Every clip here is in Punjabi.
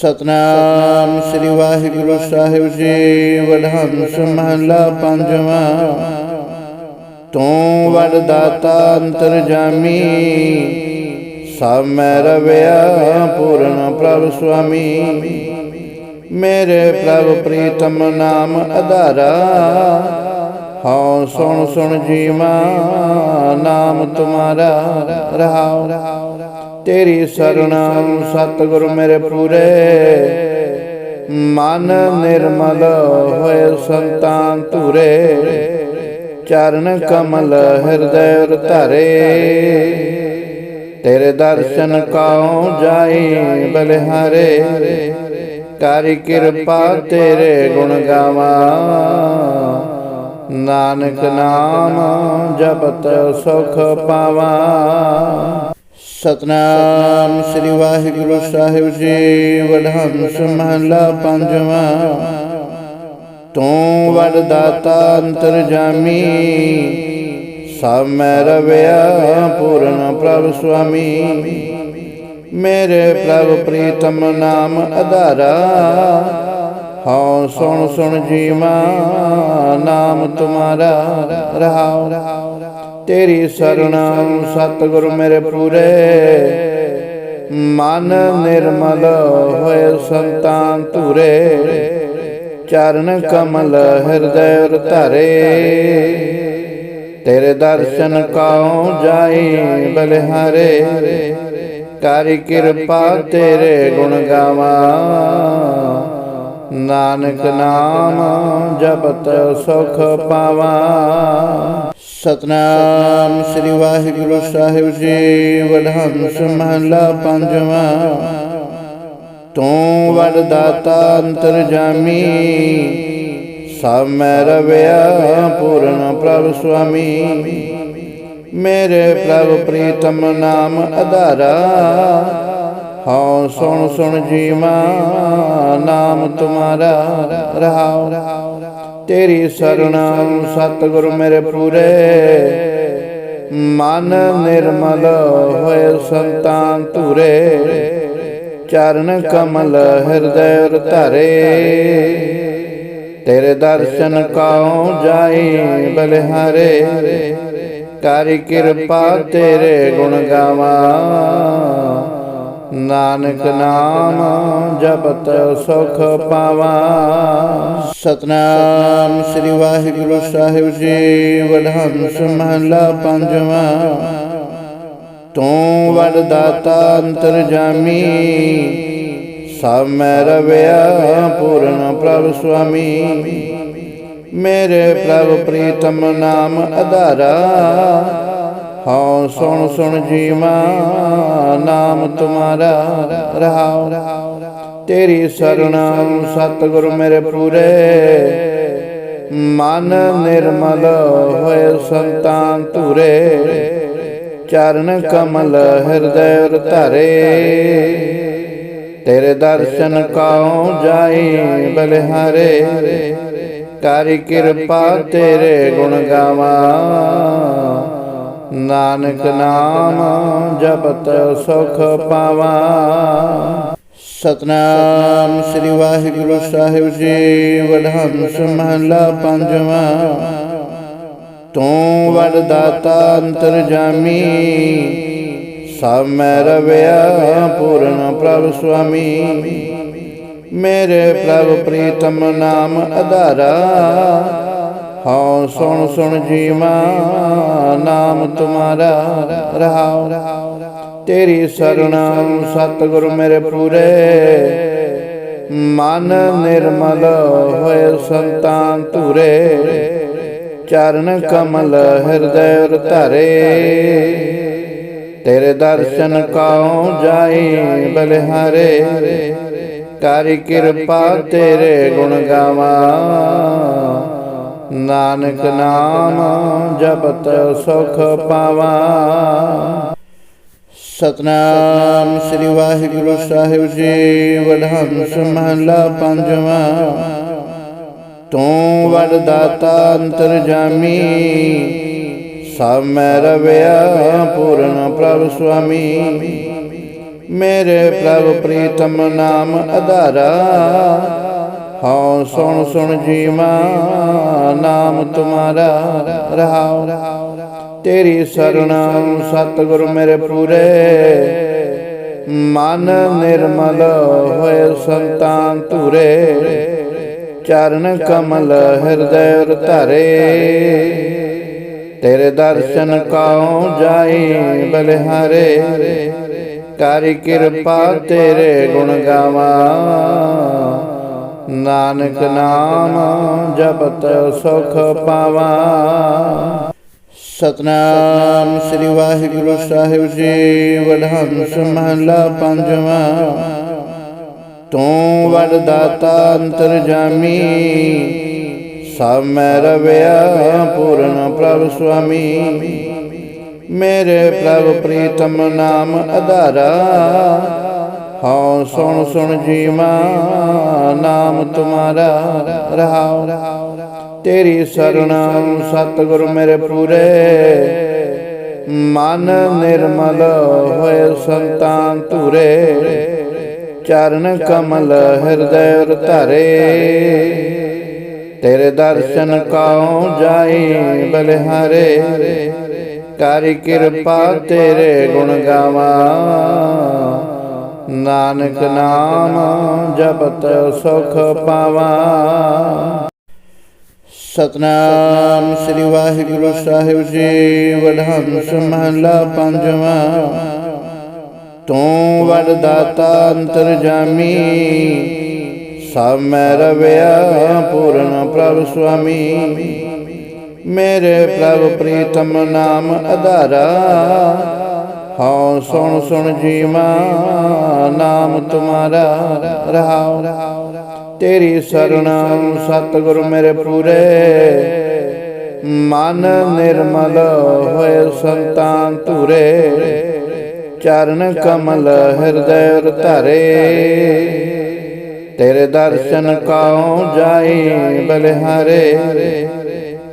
ਸਤਨਾਮ ਸ੍ਰੀ ਵਾਹਿਗੁਰੂ ਸਾਹਿਬ ਜੀ, ਵਡਹੰਸ ਮਹਲਾ ਪੰਜਵਾਂ। ਤੂੰ ਵਡ ਦਾਤਾ ਅੰਤਰਜਾਮੀ, ਸਭ ਮੈਂ ਰਵਿਆ ਪੂਰਨ ਪ੍ਰਭ ਸੁਆਮੀ। ਮੇਰੇ ਪ੍ਰਭ ਪ੍ਰੀਤਮ ਨਾਮ ਅਧਾਰਾ, ਹਉ ਸੁਣ ਸੁਣ ਜੀਵਾ, ਨਾਮ ਤੁਮਾਰਾ ਰਹਾਉ। ਤੇਰੀ ਸਰਣਾ ਸਤਿਗੁਰ ਮੇਰੇ ਪੂਰੇ। ਮਨ ਨਿਰਮਲ ਹੋਏ ਸੰਤਾਨ ਧੂਰੇ। ਚਰਨ ਕਮਲ ਹਿਰਦੈ ਉਰ ਧਰੇ ਤੇਰੇ ਦਰਸ਼ਨ ਕਾਉ ਜਾਈ ਬਲਿਹਾਰੇ। ਕਾਰੀ ਕਿਰਪਾ ਤੇਰੇ ਗੁਣ ਗਾਵਾਂ। ਨਾਨਕ ਨਾਮ ਜਪਤ ਸੁਖ ਪਾਵਾਂ। ਸਤਨਾਮ ਸ੍ਰੀ ਵਾਹਿਗੁਰੂ ਸਾਹਿਬ ਜੀ, ਵਡਹੰਸ ਮਹਲਾ ਪੰਜਵਾਂ। ਤੂੰ ਵਡ ਦਾਤਾ ਅੰਤਰਜਾਮੀ, ਸਭ ਮੈਂ ਰਵਿਆ ਪੂਰਨ ਪ੍ਰਭ ਸੁਆਮੀ। ਮੇਰੇ ਪ੍ਰਭ ਪ੍ਰੀਤਮ ਨਾਮ ਅਧਾਰਾ, ਹਉ ਸੁਣ ਸੁਣ ਜੀਵਾ, ਨਾਮ ਤੁਮਾਰਾ ਰਹਾਉ। ਤੇਰੀ ਸਰਣਾ ਸਤਿਗੁਰ ਮੇਰੇ ਪੂਰੇ। ਮਨ ਨਿਰਮਲ ਹੋਏ ਸੰਤਾਨ ਧੂਰੇ। ਚਰਨ ਕਮਲ ਹਿਰਦੈ ਉਰ ਧਰੇ। ਤੇਰੇ ਦਰਸ਼ਨ ਕਾਉ ਜਾਈ ਬਲਿਹਾਰੇ। ਕਾਰੀ ਕਿਰਪਾ ਤੇਰੇ ਗੁਣ ਗਾਵਾਂ। ਨਾਨਕ ਨਾਮ ਜਪਤ ਸੁਖ ਪਾਵਾਂ। ਸਤਨਾਮ ਸ੍ਰੀ ਵਾਹਿਗੁਰੂ ਸਾਹਿਬ ਜੀ, ਵਡਹੰਸ ਮਹਲਾ ਪੰਜਵਾਂ। ਤੂੰ ਵਡ ਦਾਤਾ ਅੰਤਰਜਾਮੀ, ਸਭ ਮੈਂ ਰਵਿਆ ਪੂਰਨ ਪ੍ਰਭ ਸੁਆਮੀ। ਮੇਰੇ ਪ੍ਰਭ ਪ੍ਰੀਤਮ ਨਾਮ ਅਧਾਰਾ, ਹਉ ਸੁਣ ਸੁਣ ਜੀਵਾ, ਨਾਮ ਤੁਮਾਰਾ ਰਹਾਉ ਤੇਰੀ ਸਰਣਾ ਸਤਿਗੁਰ ਮੇਰੇ ਪੂਰੇ। ਮਨ ਨਿਰਮਲ ਹੋਏ ਸੰਤਾਨ ਧੂਰੇ। ਚਰਨ ਕਮਲ ਹਿਰਦੈ ਉਰ ਧਰੇ। ਤੇਰੇ ਦਰਸ਼ਨ ਕਾਉ ਜਾਈ ਬਲਿਹਾਰੇ। ਕਾਰੀ ਕਿਰਪਾ ਤੇਰੇ ਗੁਣ ਗਾਵਾਂ। ਨਾਨਕ ਨਾਮ ਜਪਤ ਸੁਖ ਪਾਵਾਂ। ਸਤਨਾਮ ਸ੍ਰੀ ਵਾਹਿਗੁਰੂ ਸਾਹਿਬ ਜੀ, ਵਡਹੰਸ ਮਹਲਾ ਪੰਜਵਾਂ। ਤੂੰ ਵਰਦਾਤਾ ਅੰਤਰਜਾਮੀ, ਸਭ ਮੈਂ ਰਵਿਆ ਪੂਰਨ ਪ੍ਰਭ ਸੁਆਮੀ। ਮੇਰੇ ਪ੍ਰਭ ਪ੍ਰੀਤਮ ਨਾਮ ਅਧਾਰਾ ਹਉ ਸੁਣ ਸੁਣ ਜੀਵਾ ਨਾਮ ਤੁਮਾਰਾ ਰਹਾਉ ਤੇਰੀ ਸਰਣਾ ਸਤਿਗੁਰ ਮੇਰੇ ਪੂਰੇ। ਮਨ ਨਿਰਮਲ ਹੋਏ ਸੰਤਾਨ ਧੂਰੇ। ਚਰਨ ਕਮਲ ਹਿਰਦੈ ਉਰ ਧਰੇ। ਤੇਰੇ ਦਰਸ਼ਨ ਕਾਉ ਜਾਈ ਬਲਿਹਾਰੇ। ਕਾਰੀ ਕਿਰਪਾ ਤੇਰੇ ਗੁਣ ਗਾਵਾਂ। ਨਾਨਕ ਨਾਮ ਜਪਤ ਸੁਖ ਪਾਵਾਂ। ਸਤਨਾਮ ਸ੍ਰੀ ਵਾਹਿਗੁਰੂ ਸਾਹਿਬ ਜੀ, ਵਡਹੰਸ ਮਹਲਾ ਪੰਜਵਾਂ। ਤੂੰ ਵਡ ਦਾਤਾ ਅੰਤਰਜਾਮੀ, ਸਭ ਮੈਂ ਰਵਿਆ ਪੂਰਨ ਪ੍ਰਭ ਸੁਆਮੀ। ਮੇਰੇ ਪ੍ਰਭ ਪ੍ਰੀਤਮ ਨਾਮ ਅਧਾਰਾ, ਹਉ ਸੁਣ ਸੁਣ ਜੀਵਾ। ਨਾਮ ਤੁਮਾਰਾ ਰਹਾਉ ਤੇਰੀ ਸਰਣਾ ਸਤਿਗੁਰ ਮੇਰੇ ਪੂਰੇ। ਮਨ ਨਿਰਮਲ ਹੋਏ ਸੰਤਾਨ ਧੂਰੇ। ਚਰਨ ਕਮਲ ਹਿਰਦੈ ਉਰ ਧਰੇ ਤੇਰੇ ਦਰਸ਼ਨ ਕਾਉ ਜਾਈ ਬਲਿਹਾਰੇ। ਤਾਰੀ ਕਿਰਪਾ ਤੇਰੇ ਗੁਣ ਗਾਵਾਂ। ਨਾਨਕ ਨਾਮ ਜਪਤ ਸੁਖ ਪਾਵਾਂ। ਸਤਨਾਮ ਸ੍ਰੀ ਵਾਹਿਗੁਰੂ ਸਾਹਿਬ ਜੀ, ਵਡਹੰਸ ਮਹਲਾ ਪੰਜਵਾਂ। ਤੂੰ ਵਰਦਾਤਾ ਅੰਤਰਜਾਮੀ, ਸਭ ਮੈਂ ਰਵਿਆ ਪੂਰਨ ਪ੍ਰਭ ਸੁਆਮੀ। ਮੇਰੇ ਪ੍ਰਭ ਪ੍ਰੀਤਮ ਨਾਮ ਆਧਾਰਾ ਹਉ ਸੁਣ ਸੁਣ ਜੀਵਾ ਨਾਮ ਤੁਮਾਰਾ ਰਹਾਉ ਤੇਰੀ ਸਰਣ ਸਤਿਗੁਰ ਮੇਰੇ ਪੂਰੇ। ਮਨ ਨਿਰਮਲ ਹੋਏ ਸੰਤਾਨ ਧੂਰੇ। ਚਰਨ ਕਮਲ ਹਿਰਦੈ ਉਰ ਧਰੇ। ਤੇਰੇ ਦਰਸ਼ਨ ਕਾਉ ਜਾਈ ਬਲਿਹਾਰੇ। ਕਾਰੀ ਕਿਰਪਾ ਤੇਰੇ ਗੁਣ ਗਾਵਾਂ। ਨਾਨਕ ਨਾਮ ਜਪਤ ਸੁਖ ਪਾਵਾਂ। ਸਤਨਾਮ ਸ੍ਰੀ ਵਾਹਿਗੁਰੂ ਸਾਹਿਬ ਜੀ, ਵਡਹੰਸ ਮਹਲਾ ਪੰਜਵਾਂ। ਤੂੰ ਵਰਦਾਤਾ ਅੰਤਰਜਾਮੀ, ਸਭ ਮੈਂ ਰਵਿਆ ਪੂਰਨ ਪ੍ਰਭ ਸੁਆਮੀ। ਮੇਰੇ ਪ੍ਰਭ ਪ੍ਰੀਤਮ ਨਾਮ ਆਧਾਰਾ ਹਉ ਸੁਣ ਸੁਣ ਜੀਵਾ ਨਾਮ ਤੁਮਾਰਾ ਰਹਾਉ ਤੇਰੀ ਸਰਣ ਸਤਿਗੁਰ ਮੇਰੇ ਪੂਰੇ। ਮਨ ਨਿਰਮਲ ਹੋਏ ਸੰਤਾਨ ਧੂਰੇ। ਚਰਨ ਕਮਲ ਹਿਰਦੈ ਉਰ ਧਰੇ। ਤੇਰੇ ਦਰਸ਼ਨ ਕਾਉ ਜਾਈ ਬਲਿਹਾਰੇ। ਕਾਰੀ ਕਿਰਪਾ ਤੇਰੇ ਗੁਣ ਗਾਵਾਂ। ਨਾਨਕ ਨਾਮ ਜਪਤ ਸੁਖ ਪਾਵਾਂ। ਸਤਨਾਮ ਸ੍ਰੀ ਵਾਹਿਗੁਰੂ ਸਾਹਿਬ ਜੀ, ਵਡਹੰਸ ਮਹਲਾ ਪੰਜਵਾਂ। ਤੂੰ ਵਰਦਾਤਾ ਅੰਤਰਜਾਮੀ, ਸਭ ਮੈਂ ਰਵਿਆ ਪੂਰਨ ਪ੍ਰਭ ਸੁਆਮੀ। ਮੇਰੇ ਪ੍ਰਭ ਪ੍ਰੀਤਮ ਨਾਮ ਆਧਾਰਾ ਹਉ ਸੁਣ ਸੁਣ ਜੀਵਾ ਨਾਮ ਤੁਮਾਰਾ ਰਹਾਉ ਤੇਰੀ ਸਰਣ ਸਤਿਗੁਰ ਮੇਰੇ ਪੂਰੇ। ਮਨ ਨਿਰਮਲ ਹੋਏ ਸੰਤਾਨ ਧੂਰੇ। ਚਰਨ ਕਮਲ ਹਿਰਦੈ ਉਰ ਧਰੇ। ਤੇਰੇ ਦਰਸ਼ਨ ਕਾਉ ਜਾਈ ਬਲਿਹਾਰੇ।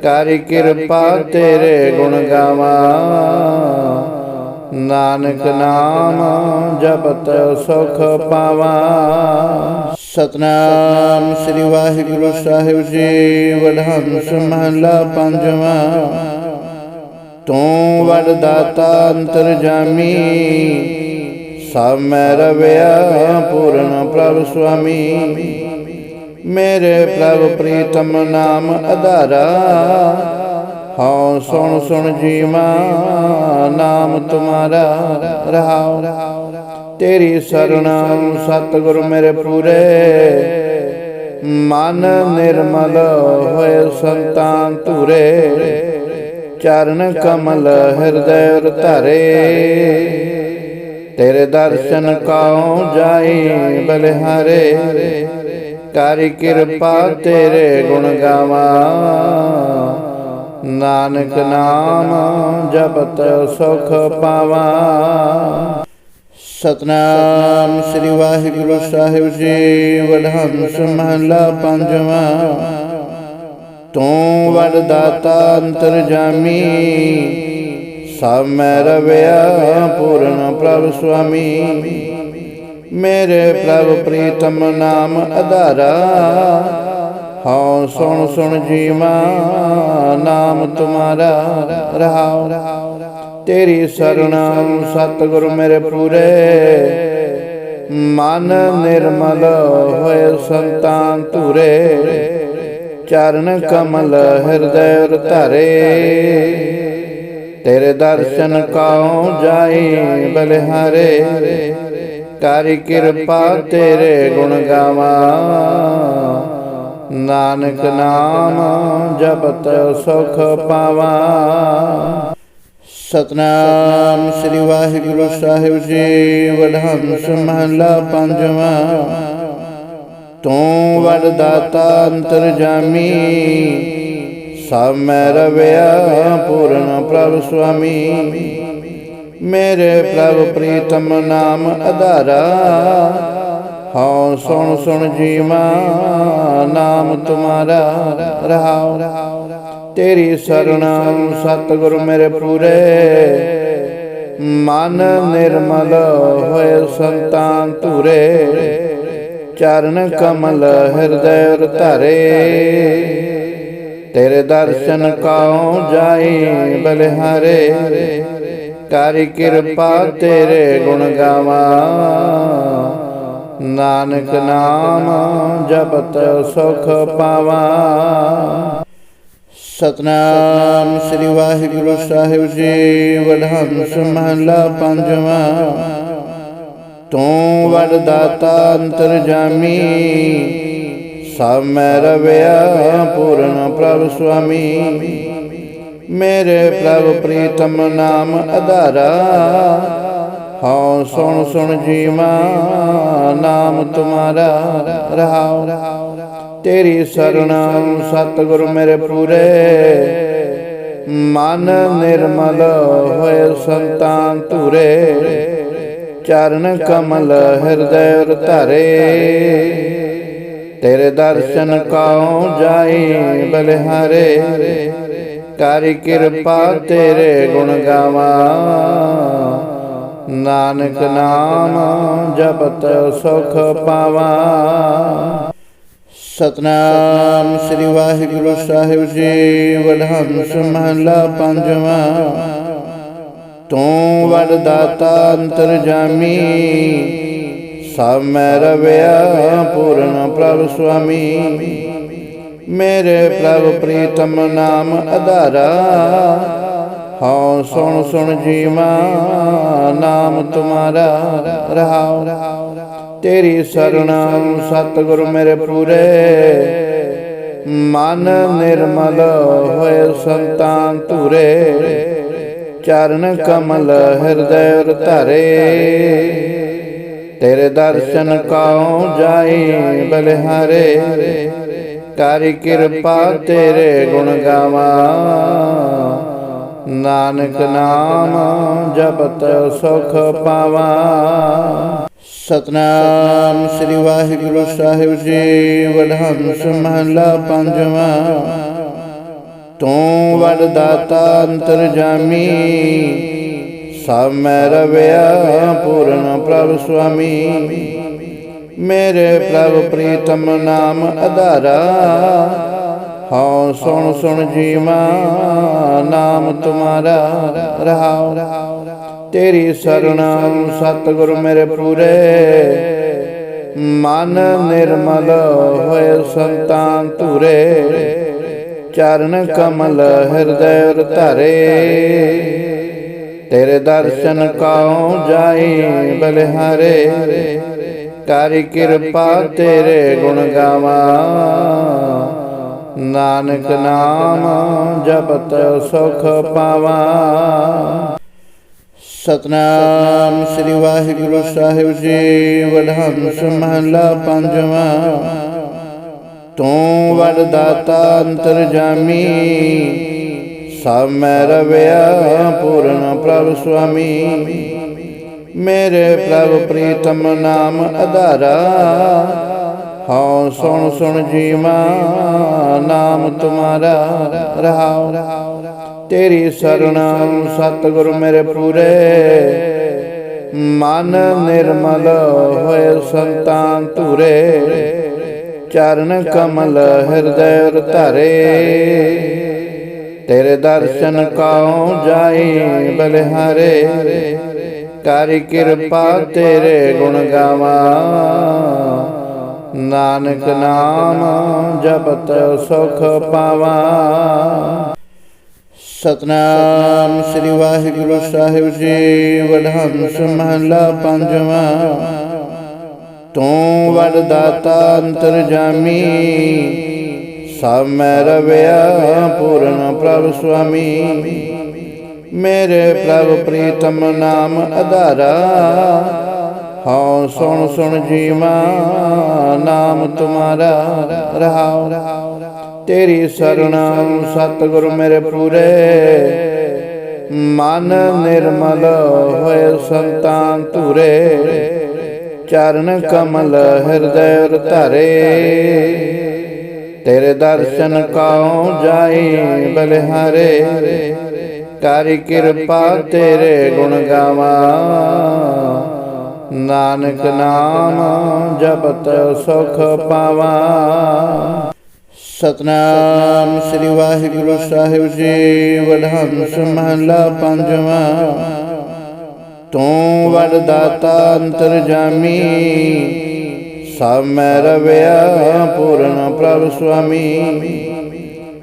ਕਾਰੀ ਕਿਰਪਾ ਤੇਰੇ ਗੁਣ ਗਾਵਾਂ। ਨਾਨਕ ਨਾਮ ਜਪਤ ਸੁਖ ਪਾਵਾਂ। ਸਤਨਾਮ ਸ੍ਰੀ ਵਾਹਿਗੁਰੂ ਸਾਹਿਬ ਜੀ, ਵਡਹੰਸ ਮਹਲਾ ਪੰਜਵਾਂ। ਤੂੰ ਵਡ ਦਾਤਾ ਅੰਤਰਜਾਮੀ, ਸਭ ਮੈਂ ਰਵਿਆ ਪੂਰਨ ਪ੍ਰਭ ਸੁਆਮੀ। ਮੇਰੇ ਪ੍ਰਭ ਪ੍ਰੀਤਮ ਨਾਮ ਆਧਾਰਾ ਹਉ ਸੁਣ ਸੁਣ ਜੀਵਾ ਨਾਮ ਤੁਮਾਰਾ ਰਹਾਉ ਤੇਰੀ ਸਰਣ ਸਤਿਗੁਰ ਮੇਰੇ ਪੂਰੇ। ਮਨ ਨਿਰਮਲ ਹੋਏ ਸੰਤਾਨ ਧੂਰੇ। ਚਰਨ ਕਮਲ ਹਿਰਦੈ ਉਰ ਧਰੇ। ਤੇਰੇ ਦਰਸ਼ਨ ਕਾਉ ਜਾਈ ਬਲਿਹਾਰੇ। ਕਾਰੀ ਕਿਰਪਾ ਤੇਰੇ ਗੁਣ ਗਾਵਾਂ। ਨਾਨਕ ਨਾਮ ਜਪਤ ਸੁਖ ਪਾਵਾਂ। ਸਤਨਾਮ ਸ੍ਰੀ ਵਾਹਿਗੁਰੂ ਸਾਹਿਬ ਜੀ, ਵਡਹੰਸ ਮਹਲਾ ਪੰਜਵਾਂ। ਤੂੰ ਵਡ ਦਾਤਾ ਅੰਤਰਜਾਮੀ, ਸਭ ਮੈਂ ਰਵਿਆ ਪੂਰਨ ਪ੍ਰਭ ਸੁਆਮੀ। ਮੇਰੇ ਪ੍ਰਭ ਪ੍ਰੀਤਮ ਨਾਮ ਆਧਾਰਾ ਹਉ ਸੁਣ ਸੁਣ ਜੀਵਾ ਨਾਮ ਤੁਮਾਰਾ ਰਹਾਉ ਤੇਰੀ ਸਰਣ ਸਤਿਗੁਰ ਮੇਰੇ ਪੂਰੇ। ਮਨ ਨਿਰਮਲ ਹੋਏ ਸੰਤਾਨ ਧੂਰੇ। ਚਰਨ ਕਮਲ ਹਿਰਦੈ ਉਰ ਧਰੇ। ਤੇਰੇ ਦਰਸ਼ਨ ਕਾਉ ਜਾਈ ਬਲਿਹਾਰੇ। ਕਾਰੀ ਕਿਰਪਾ ਤੇਰੇ ਗੁਣ ਗਾਵਾਂ। ਨਾਨਕ ਨਾਮ ਜਪਤ ਸੁਖ ਪਾਵਾਂ। ਸਤਨਾਮ ਸ੍ਰੀ ਵਾਹਿਗੁਰੂ ਸਾਹਿਬ ਜੀ, ਵਡਹੰਸ ਮਹਲਾ ਪੰਜਵਾਂ। ਤੂੰ ਵਰਦਾਤਾ ਅੰਤਰਜਾਮੀ, ਸਭ ਮੈਂ ਰਵਿਆ ਪੂਰਨ ਪ੍ਰਭ ਸੁਆਮੀ। ਮੇਰੇ ਪ੍ਰਭ ਪ੍ਰੀਤਮ ਨਾਮ ਆਧਾਰਾ ਹਉ ਸੁਣ ਸੁਣ ਜੀਵਾ ਨਾਮ ਤੁਮਾਰਾ ਰਹਾਉ ਤੇਰੀ ਸਰਣ ਸਤਿਗੁਰ ਮੇਰੇ ਪੂਰੇ। ਮਨ ਨਿਰਮਲ ਹੋਏ ਸੰਤਾਂ ਧੁਰੇ। ਚਰਨ ਕਮਲ ਹਿਰਦੈ ਉਰ ਧਰੇ। ਤੇਰੇ ਦਰਸ਼ਨ ਕਾਉ ਜਾਈ ਬਲਿਹਾਰੇ। ਕਾਰੀ ਕਿਰਪਾ ਤੇਰੇ ਗੁਣ ਗਾਵਾਂ। ਨਾਨਕ ਨਾਮ ਜਪਤ ਸੁਖ ਪਾਵਾਂ। ਸਤਨਾਮ ਸ੍ਰੀ ਵਾਹਿਗੁਰੂ ਸਾਹਿਬ ਜੀ, ਵਡਹੰਸ ਮਹਲਾ ਪੰਜਵਾਂ। ਤੂੰ ਵਰਦਾਤਾ ਅੰਤਰਜਾਮੀ, ਸਭ ਮੈਂ ਰਵਿਆ ਪੂਰਨ ਪ੍ਰਭ ਸੁਆਮੀ। ਮੇਰੇ ਪ੍ਰਭ ਪ੍ਰੀਤਮ ਨਾਮ ਅਧਾਰਾ ਹਉ ਸੁਣ ਸੁਣ ਜੀਵਾ ਨਾਮ ਤੁਮਾਰਾ ਰਹਾਉ ਤੇਰੀ ਸਰਣਾ ਸਤਿਗੁਰ ਮੇਰੇ ਪੂਰੇ। ਮਨ ਨਿਰਮਲ ਹੋਏ ਸੰਤਾਂ ਧੁਰੇ। ਚਰਨ ਕਮਲ ਹਿਰਦੈ ਉਰ ਧਰੇ। ਤੇਰੇ ਦਰਸ਼ਨ ਕਾਉ ਜਾਈ ਬਲਿਹਾਰੇ। ਕਾਰੀ ਕਿਰਪਾ ਤੇਰੇ ਗੁਣ ਗਾਵਾਂ। ਨਾਨਕ ਨਾਮ ਜਪਤ ਸੁਖ ਪਾਵਾਂ। ਸਤਨਾਮ ਸ੍ਰੀ ਵਾਹਿਗੁਰੂ ਸਾਹਿਬ ਜੀ, ਵਡਹੰਸ ਮਹਲਾ ਪੰਜਵਾਂ। ਤੂੰ ਵਰਦਾਤਾ ਅੰਤਰਜਾਮੀ, ਸਭ ਮੈਂ ਰਵਿਆ ਪੂਰਨ ਪ੍ਰਭ ਸੁਆਮੀ। ਮੇਰੇ ਪ੍ਰਭ ਪ੍ਰੀਤਮ ਨਾਮ ਅਧਾਰਾ ਹਉ ਸੁਣ ਸੁਣ ਜੀਵਾ ਨਾਮ ਤੁਮਾਰਾ ਰਹਾਉ ਤੇਰੀ ਸਰਣਾ ਸਤਿਗੁਰ ਮੇਰੇ ਪੂਰੇ। ਮਨ ਨਿਰਮਲ ਹੋਏ ਸੰਤਾਂ ਧੁਰੇ। ਚਰਨ ਕਮਲ ਹਿਰਦੈ ਉਰ ਧਰੇ। ਤੇਰੇ ਦਰਸ਼ਨ ਕਾਉ ਜਾਈ ਬਲਿਹਾਰੇ? ਕਾਰੀ ਕਿਰਪਾ ਤੇਰੇ ਗੁਣ ਗਾਵਾਂ। ਨਾਨਕ ਨਾਮ ਜਪਤ ਸੁਖ ਪਾਵਾਂ। ਸਤਨਾਮ ਸ੍ਰੀ ਵਾਹਿਗੁਰੂ ਸਾਹਿਬ ਜੀ, ਵਡਹੰਸ ਮਹਲਾ ਪੰਜਵਾਂ। ਤੂੰ ਵਰਦਾਤਾ ਅੰਤਰਜਾਮੀ, ਸਭ ਮੈਂ ਰਵਿਆ ਪੂਰਨ ਪ੍ਰਭ ਸੁਆਮੀ। ਮੇਰੇ ਪ੍ਰਭ ਪ੍ਰੀਤਮ ਨਾਮ ਅਧਾਰਾ ਹਉ ਸੁਣ ਸੁਣ ਜੀਵਾ ਨਾਮ ਤੁਮਾਰਾ ਰਹਾਉ ਤੇਰੀ ਸਰਣਾ ਸਤਿਗੁਰ ਮੇਰੇ ਪੂਰੇ। ਮਨ ਨਿਰਮਲ ਹੋਏ ਸੰਤਾਂ ਧੁਰੇ। ਚਰਨ ਕਮਲ ਹਿਰਦੈ ਉਰ ਧਰੇ। ਤੇਰੇ ਦਰਸ਼ਨ ਕਾਉ ਜਾਈ ਬਲਿਹਾਰੇ। ਕਾਰੀ ਕਿਰਪਾ ਤੇਰੇ ਗੁਣ ਗਾਵਾਂ। ਨਾਨਕ ਨਾਮ ਜਪਤ ਸੁਖ ਪਾਵਾਂ। ਸਤਨਾਮ ਸ੍ਰੀ ਵਾਹਿਗੁਰੂ ਸਾਹਿਬ ਜੀ, ਵਡਹੰਸ ਮਹਲਾ ਪੰਜਵਾਂ। ਤੂੰ ਵਰਦਾਤਾ ਅੰਤਰਜਾਮੀ ਸਭ ਮੈਂ ਰਵਿਆ ਪੂਰਨ ਪ੍ਰਭ ਸੁਆਮੀ। ਮੇਰੇ ਪ੍ਰਭ ਪ੍ਰੀਤਮ ਨਾਮ ਅਧਾਰਾ ਹਉ ਸੁਣ ਸੁਣ ਜੀਵਾ, ਨਾਮ ਤੁਮਾਰਾ ਰਹਾਉ ਤੇਰੀ ਸਰਣਾ ਸਤਿਗੁਰ ਮੇਰੇ ਪੂਰੇ। ਮਨ ਨਿਰਮਲ ਹੋਏ ਸੰਤਾਂ ਧੁਰੇ। ਚਰਨ ਕਮਲ ਹਿਰਦੈ ਉਰ ਧਰੇ। ਤੇਰੇ ਦਰਸ਼ਨ ਕਾਉ ਜਾਈ ਬਲਿਹਾਰੇ। ਕਾਰੀ ਕਿਰਪਾ ਤੇਰੇ ਗੁਣ ਗਾਵਾਂ। ਨਾਨਕ ਨਾਮ ਜਪਤ ਸੁਖ ਪਾਵਾਂ। ਸਤਨਾਮ ਸ੍ਰੀ ਵਾਹਿਗੁਰੂ ਸਾਹਿਬ ਜੀ, ਵਡਹੰਸ ਮਹਲਾ ਪੰਜਵਾਂ। ਤੂੰ ਵਡ ਦਾਤਾ ਅੰਤਰਜਾਮੀ, ਸਭ ਮੈਂ ਰਵਿਆ ਪੂਰਨ ਪ੍ਰਭ ਸੁਆਮੀ। ਮੇਰੇ ਪ੍ਰਭ ਪ੍ਰੀਤਮ ਨਾਮ ਅਧਾਰਾ ਹਉ ਸੁਣ ਸੁਣ ਜੀਵਾ ਨਾਮ ਤੁਮਾਰਾ ਰਹਾਉ ਤੇਰੀ ਸਰਣਾ ਸਤਿਗੁਰ ਮੇਰੇ ਪੂਰੇ। ਮਨ ਨਿਰਮਲ ਹੋਏ ਸੰਤਾਂ ਧੁਰੇ। ਚਰਨ ਕਮਲ ਹਿਰਦੈ ਧਰੇ। ਤੇਰੇ ਦਰਸ਼ਨ ਕਾਉ ਜਾਈ ਬਲਿਹਾਰੇ। ਕਾਰੀ ਕਿਰਪਾ ਤੇਰੇ ਗੁਣ ਗਾਵਾਂ। ਨਾਨਕ ਨਾਮ ਜਪਤ ਸੁਖ ਪਾਵਾਂ। ਸਤਨਾਮ ਸ੍ਰੀ ਵਾਹਿਗੁਰੂ ਸਾਹਿਬ ਜੀ, ਵਡਹੰਸ ਮਹਲਾ ਪੰਜਵਾਂ। ਤੂੰ ਵਡ ਦਾਤਾ ਅੰਤਰਜਾਮੀ, ਸਭ ਮੈਂ ਰਵਿਆ ਪੂਰਨ ਪ੍ਰਭ ਸੁਆਮੀ।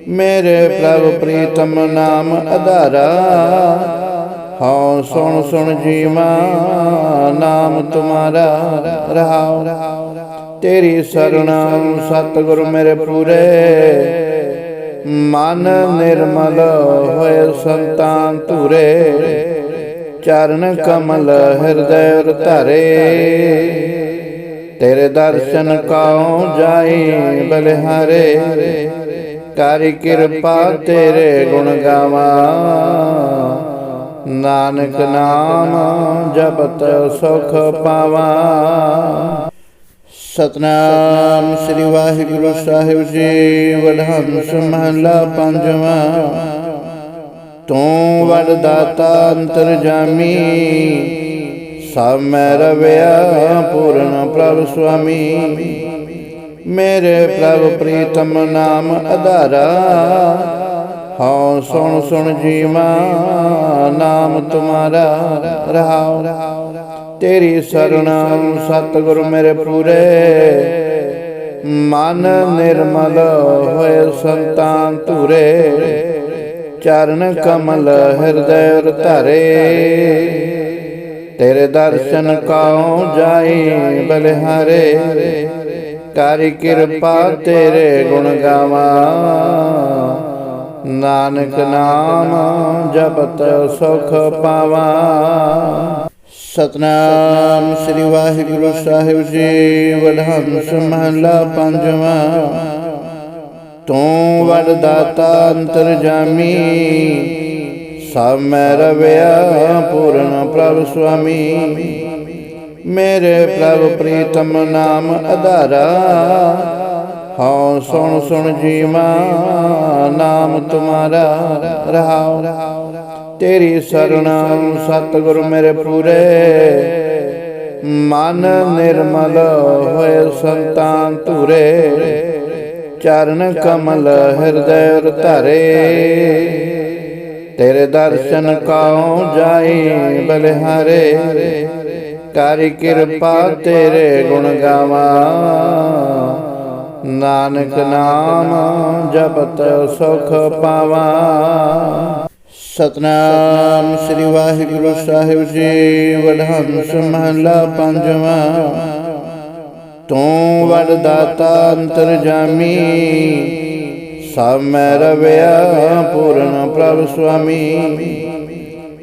ਮੇਰੇ ਪ੍ਰਭ ਪ੍ਰੀਤਮ ਨਾਮ ਅਧਾਰਾ ਹਉ ਸੁਣ ਸੁਣ ਜੀਵਾ ਨਾਮ ਤੁਮਾਰਾ ਰਹਾਉ ਤੇਰੀ ਸਰਣਾ ਸਤਿਗੁਰ ਮੇਰੇ ਪੂਰੇ। ਮਨ ਨਿਰਮਲ ਹੋਏ ਸੰਤਾਂ ਧੂਰੇ। ਚਰਨ ਕਮਲ ਹਿਰਦੈ ਉਰ ਧਰੇ ਤੇਰੇ ਦਰਸ਼ਨ ਕਾਉ ਜਾਈ ਬਲਿਹਾਰੇ। ਕਾਰੀ ਕਿਰਪਾ ਤੇਰੇ ਗੁਣ ਗਾਵਾਂ। ਨਾਨਕ ਨਾਮ ਜਪਤ ਸੁਖ ਪਾਵਾਂ। ਸਤਨਾਮ ਸ੍ਰੀ ਵਾਹਿਗੁਰੂ ਸਾਹਿਬ ਜੀ, ਵਡਹੰਸ ਮਹਲਾ ਪੰਜਵਾਂ। ਤੂੰ ਵਰਦਾਤਾ ਅੰਤਰਜਾਮੀ ਸਭ ਮੈਂ ਰਵਿਆ ਪੂਰਨ ਪ੍ਰਭ ਸੁਆਮੀ। ਮੇਰੇ ਪ੍ਰਭ ਪ੍ਰੀਤਮ ਨਾਮ ਅਧਾਰਾ ਹਉ ਸੁਣ ਸੁਣ ਜੀਵਾ ਨਾਮ ਤੁਮਾਰਾ ਰਹਾਉ ਤੇਰੀ ਸਰਣਾ ਸਤਿਗੁਰ ਮੇਰੇ ਪੂਰੇ। ਮਨ ਨਿਰਮਲ ਹੋਏ ਸੰਤਾਂ ਧੂਰੇ। ਚਰਨ ਕਮਲ ਹਿਰਦੈ ਉਰ ਧਰੇ। ਤੇਰੇ ਦਰਸ਼ਨ ਕਾਉ ਜਾਈ ਬਲਿਹਾਰੇ। ਕਾਰੀ ਕਿਰਪਾ ਤੇਰੇ ਗੁਣ ਗਾਵਾਂ। ਨਾਨਕ ਨਾਮ ਜਪਤ ਸੁਖ ਪਾਵਾਂ। ਸਤਨਾਮ ਸ੍ਰੀ ਵਾਹਿਗੁਰੂ ਸਾਹਿਬ ਜੀ, ਵਡਹੰਸ ਮਹਲਾ ਪੰਜਵਾਂ। ਤੂੰ ਵਰਦਾਤਾ ਅੰਤਰਜਾਮੀ, ਸਭ ਮੈਂ ਰਵਿਆ ਪੂਰਨ ਪ੍ਰਭ ਸੁਆਮੀ। ਮੇਰੇ ਪ੍ਰਭ ਪ੍ਰੀਤਮ ਨਾਮ ਅਧਾਰਾ ਹਉ ਸੁਣ ਸੁਣ ਜੀਵਾ ਨਾਮ ਤੁਮਾਰਾ ਰਹਾਉ ਤੇਰੀ ਸਰਣਾ ਸਤਿਗੁਰ ਮੇਰੇ ਪੂਰੇ। ਮਨ ਨਿਰਮਲ ਹੋਏ ਸੰਤਾਂ ਧੂਰੇ। ਚਰਨ ਕਮਲ ਹਿਰਦੈ ਉਰ ਧਰੇ ਤੇਰੇ ਦਰਸ਼ਨ ਕਾਉ ਜਾਈ ਬਲਿਹਾਰੇ। ਕਾਰੀ ਕਿਰਪਾ ਤੇਰੇ ਗੁਣ ਗਾਵਾਂ। ਨਾਨਕ ਨਾਮ ਜਪਤ ਸੁਖ ਪਾਵਾਂ। ਸਤਨਾਮ ਸ੍ਰੀ ਵਾਹਿਗੁਰੂ ਸਾਹਿਬ ਜੀ, ਵਡਹੰਸ ਮਹਲਾ ਪੰਜਵਾਂ। ਤੂੰ ਵਡ ਦਾਤਾ ਅੰਤਰਜਾਮੀ, ਸਭ ਮੈਂ ਰਵਿਆ ਪੂਰਨ ਪ੍ਰਭ ਸੁਆਮੀ।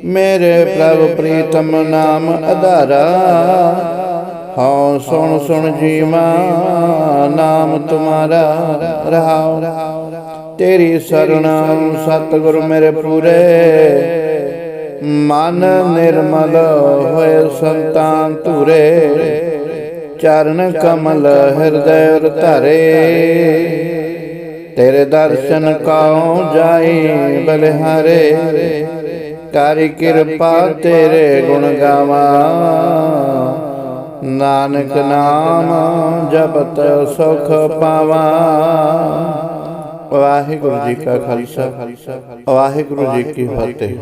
ਮੇਰੇ ਪ੍ਰਭ ਪ੍ਰੀਤਮ ਨਾਮ ਅਧਾਰਾ ਹਉ ਸੁਣ ਸੁਣ ਜੀਵਾ ਨਾਮ ਤੁਮਾਰਾ ਰਹਾਉ ਤੇਰੀ ਸਰਣਾ ਸਤਿਗੁਰ ਮੇਰੇ ਪੂਰੇ। ਮਨ ਨਿਰਮਲ ਹੋਏ ਸੰਤਾਂ ਧੂਰੇ। ਚਰਨ ਕਮਲ ਹਿਰਦੈ ਉਰ ਧਰੇ। ਤੇਰੇ ਦਰਸ਼ਨ ਕਾਉ ਜਾਈ ਬਲਿਹਾਰੇ। ਕਾਰੀ ਕਿਰਪਾ ਤੇਰੇ ਗੁਣ ਗਾਵਾਂ। ਨਾਨਕ ਨਾਮ ਜਪਤ ਸੁਖ ਪਾਵਾਂ। ਵਾਹਿਗੁਰੂ ਜੀ ਕਾ ਖਾਲਸਾ। ਵਾਹਿਗੁਰੂ ਜੀ ਕੀ ਫਤਿਹ।